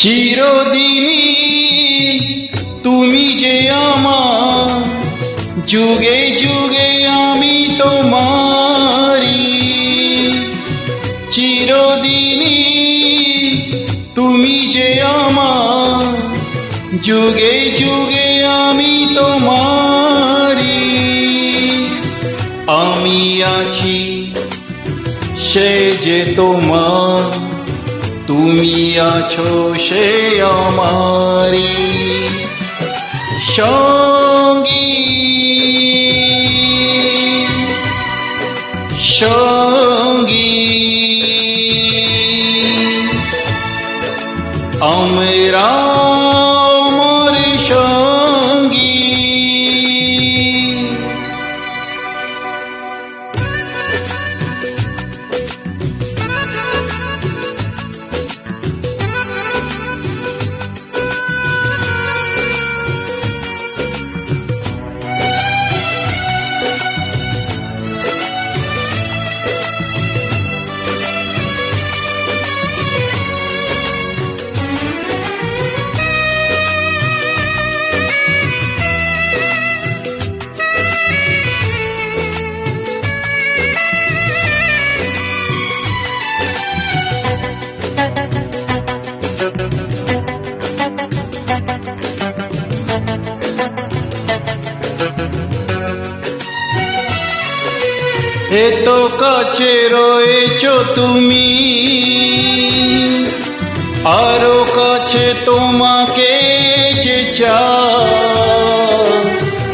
চিরদিনই তুমি যে আমার, যুগে যুগে আমি তোমারি চিরদিনই তুমি যে আমার, যুগে যুগে আমি তোমারি আমি আছি সে যে তোমার। তুমি আছো সে আমারি সঙ্গী। সঙ্গী। আমরা এত কাছে রয়েছ তুমি। আরও কাছে তোমাকে যে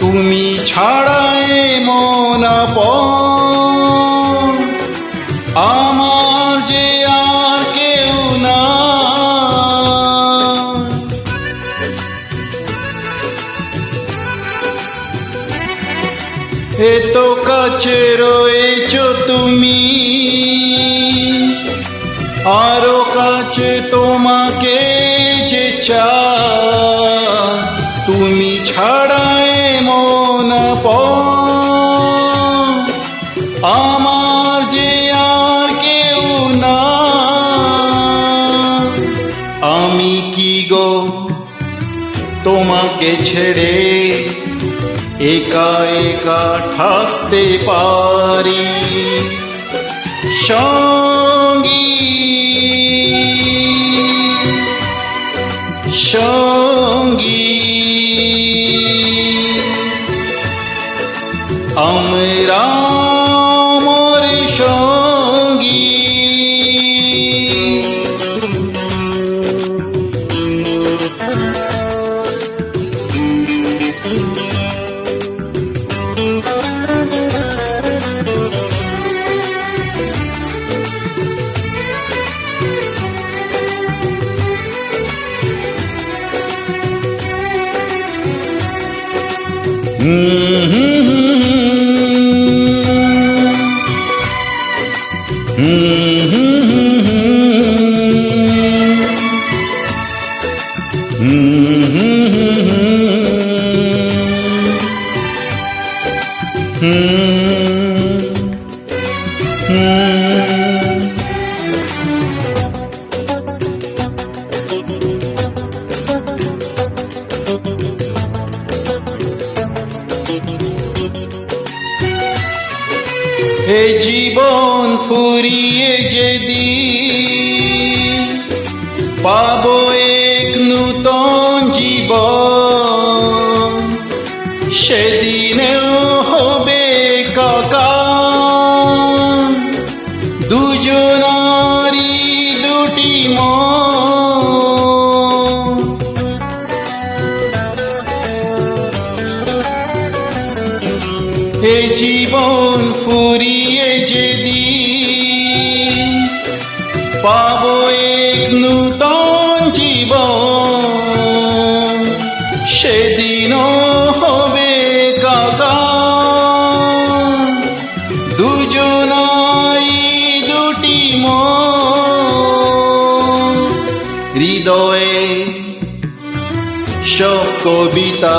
তুমি ছাড়ায় মন আপন কাছে রয়েছ তুমি। আরও কাছে তোমাকে যে তুমি ছাড়াই মন আমার যে আর কেউ না, আমি কি গো তোমাকে ছেড়ে একা একা থাকতে পারি। সঙ্গী। সঙ্গী। আমরা Mm-hmm. mm-hmm. mm-hmm. এ জীবন ফুরিয়ে যেদি পাবো এক হে জীবন ফুরিয়ে যেদি পাব এক নূতন জীবন। সেদিনও হবে কাকা দুজনাই দুটি মন। হৃদয়ে সব কবিতা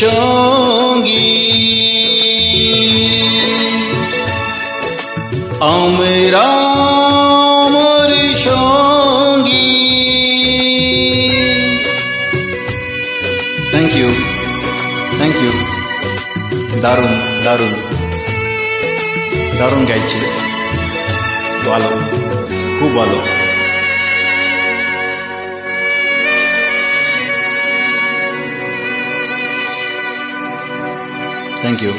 সঙ্গী। আমরা আমার সঙ্গী। থ্যাংক ইউ থ্যাংক ইউ দারুণ দারুণ। দারুণ গাইছে। ভালো। খুব ভালো। Thank you